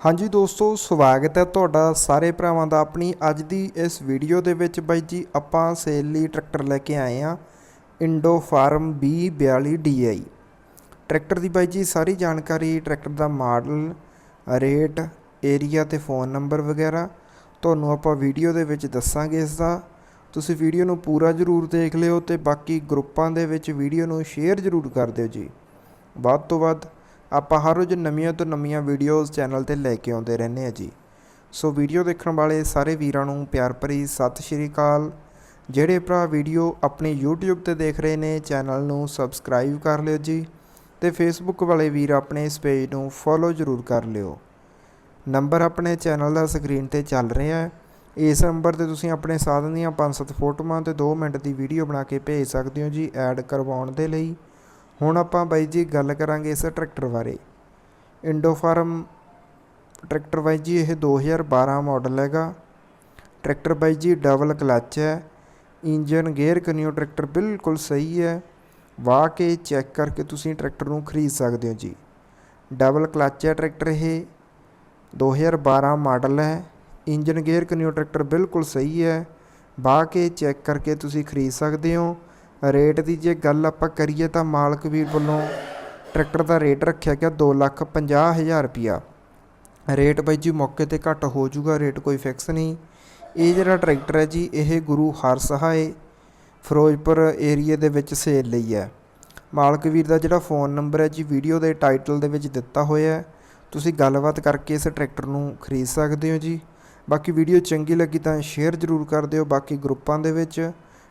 ਹਾਂਜੀ ਦੋਸਤੋ, ਸਵਾਗਤ ਹੈ ਤੁਹਾਡਾ ਸਾਰੇ ਭਰਾਵਾਂ ਦਾ ਆਪਣੀ ਅੱਜ ਦੀ ਇਸ ਵੀਡੀਓ ਦੇ ਵਿੱਚ। ਬਾਈ ਜੀ, ਆਪਾਂ ਸੇਲ ਲਈ ਟਰੈਕਟਰ ਲੈ ਕੇ ਆਏ ਆ ਇੰਡੋ ਫਾਰਮ 2042 DI ਟਰੈਕਟਰ ਦੀ ਬਾਈ ਜੀ, ਸਾਰੀ ਜਾਣਕਾਰੀ, ਟਰੈਕਟਰ ਦਾ ਮਾਡਲ, ਰੇਟ, ਏਰੀਆ ਤੇ ਫੋਨ ਨੰਬਰ ਵਗੈਰਾ, ਤੁਹਾਨੂੰ ਆਪਾਂ ਵੀਡੀਓ ਦੇ ਵਿੱਚ ਦੱਸਾਂਗੇ ਇਸ ਦਾ ਤੁਸੀਂ ਵੀਡੀਓ ਨੂੰ ਪੂਰਾ ਜ਼ਰੂਰ ਦੇਖ ਲਿਓ ਤੇ ਬਾਕੀ ਗਰੁੱਪਾਂ ਦੇ ਵਿੱਚ ਵੀਡੀਓ ਨੂੰ ਸ਼ੇਅਰ ਜ਼ਰੂਰ ਕਰ ਦਿਓ ਜੀ। ਵੱਧ ਤੋਂ ਵੱਧ ਆਪਾਂ ਹਰ ਰੋਜ਼ ਨਵੀਆਂ ਤੋਂ ਨਵੀਆਂ ਵੀਡੀਓਜ਼ ਚੈਨਲ ਤੇ ਲੈ ਕੇ ਆਉਂਦੇ ਰਹਿੰਦੇ ਆ ਜੀ। ਸੋ ਵੀਡੀਓ ਦੇਖਣ ਵਾਲੇ ਸਾਰੇ ਵੀਰਾਂ ਨੂੰ ਪਿਆਰ ਭਰੀ ਸਤਿ ਸ਼੍ਰੀ ਅਕਾਲ। ਜਿਹੜੇ ਭਰਾ ਵੀਡੀਓ ਆਪਣੇ YouTube ਤੇ ਦੇਖ ਰਹੇ ਨੇ ਚੈਨਲ ਨੂੰ ਸਬਸਕ੍ਰਾਈਬ ਕਰ ਲਿਓ ਜੀ ਤੇ Facebook ਵਾਲੇ ਵੀਰ ਆਪਣੇ ਇਸ ਪੇਜ ਨੂੰ ਫੋਲੋ ਜ਼ਰੂਰ ਕਰ ਲਿਓ। ਨੰਬਰ ਆਪਣੇ ਚੈਨਲ ਦਾ ਸਕਰੀਨ ਤੇ ਚੱਲ ਰਿਹਾ ਹੈ। ਇਸ ਨੰਬਰ ਤੇ ਤੁਸੀਂ ਆਪਣੇ ਸਾਧਨ ਦੀਆਂ 5-7 ਫੋਟੋਆਂ ਤੇ 2 ਮਿੰਟ ਦੀ ਵੀਡੀਓ ਬਣਾ ਕੇ ਭੇਜ ਸਕਦੇ ਹੋ ਜੀ ਐਡ ਕਰਵਾਉਣ ਦੇ ਲਈ। ਹੁਣ ਆਪਾਂ ਬਾਈ ਜੀ ਗੱਲ ਕਰਾਂਗੇ ਇਸ ਟਰੈਕਟਰ ਬਾਰੇ। ਇੰਡੋਫਾਰਮ ਟਰੈਕਟਰ ਬਾਈ ਜੀ, ਇਹ 2012 ਮਾਡਲ ਹੈਗਾ। ਟਰੈਕਟਰ ਬਾਈ ਜੀ ਡਬਲ ਕਲੱਚ ਹੈ। ਇੰਜਨ ਗੇਅਰ ਕਨਿਓ ਟਰੈਕਟਰ ਬਿਲਕੁਲ ਸਹੀ ਹੈ। ਵਾਹ ਕੇ ਚੈੱਕ ਕਰਕੇ ਤੁਸੀਂ ਟਰੈਕਟਰ ਨੂੰ ਖਰੀਦ ਸਕਦੇ ਹੋ ਜੀ। ਡਬਲ ਕਲੱਚ ਹੈ ਟਰੈਕਟਰ ਇਹ। 2012 ਮਾਡਲ ਹੈ। ਇੰਜਨ ਗੇਅਰ ਕਨਿਓ ਟਰੈਕਟਰ ਬਿਲਕੁਲ ਸਹੀ ਹੈ। ਵਾਹ ਕੇ ਚੈੱਕ ਕਰਕੇ ਤੁਸੀਂ ਖਰੀਦ ਸਕਦੇ ਹੋ। ਰੇਟ ਦੀ ਜੇ ਗੱਲ ਆਪਾਂ ਕਰੀਏ ਤਾਂ ਮਾਲਕ ਵੀਰ ਵੱਲੋਂ ਟਰੈਕਟਰ ਦਾ ਰੇਟ ਰੱਖਿਆ ਗਿਆ ਦੋ ਲੱਖ ਪੰਜਾਹ ਹਜ਼ਾਰ ਰੁਪਿਆ ਰੇਟ ਬਾਈ ਜੀ ਮੌਕੇ ਤੇ ਘੱਟ ਹੋ ਜਾਊਗਾ, ਰੇਟ ਕੋਈ ਫਿਕਸ ਨਹੀਂ। ਇਹ ਜਿਹੜਾ ਟਰੈਕਟਰ ਹੈ ਜੀ, ਇਹ ਗੁਰੂ ਹਰ ਸਹਾਏ ਫਿਰੋਜ਼ਪੁਰ ਏਰੀਏ ਦੇ ਵਿੱਚ ਸੇਲ ਲਈ ਹੈ। ਮਾਲਕ ਵੀਰ ਦਾ ਜਿਹੜਾ ਫੋਨ ਨੰਬਰ ਹੈ ਜੀ ਵੀਡੀਓ ਦੇ ਟਾਈਟਲ ਦੇ ਵਿੱਚ ਦਿੱਤਾ ਹੋਇਆ ਹੈ। ਤੁਸੀਂ ਗੱਲਬਾਤ ਕਰਕੇ ਇਸ ਟਰੈਕਟਰ ਨੂੰ ਖਰੀਦ ਸਕਦੇ ਹੋ ਜੀ। ਬਾਕੀ ਵੀਡੀਓ ਚੰਗੀ ਲੱਗੀ ਤਾਂ ਸ਼ੇਅਰ ਜ਼ਰੂਰ ਕਰ ਦਿਓ, ਬਾਕੀ ਗਰੁੱਪਾਂ ਦੇ ਵਿੱਚ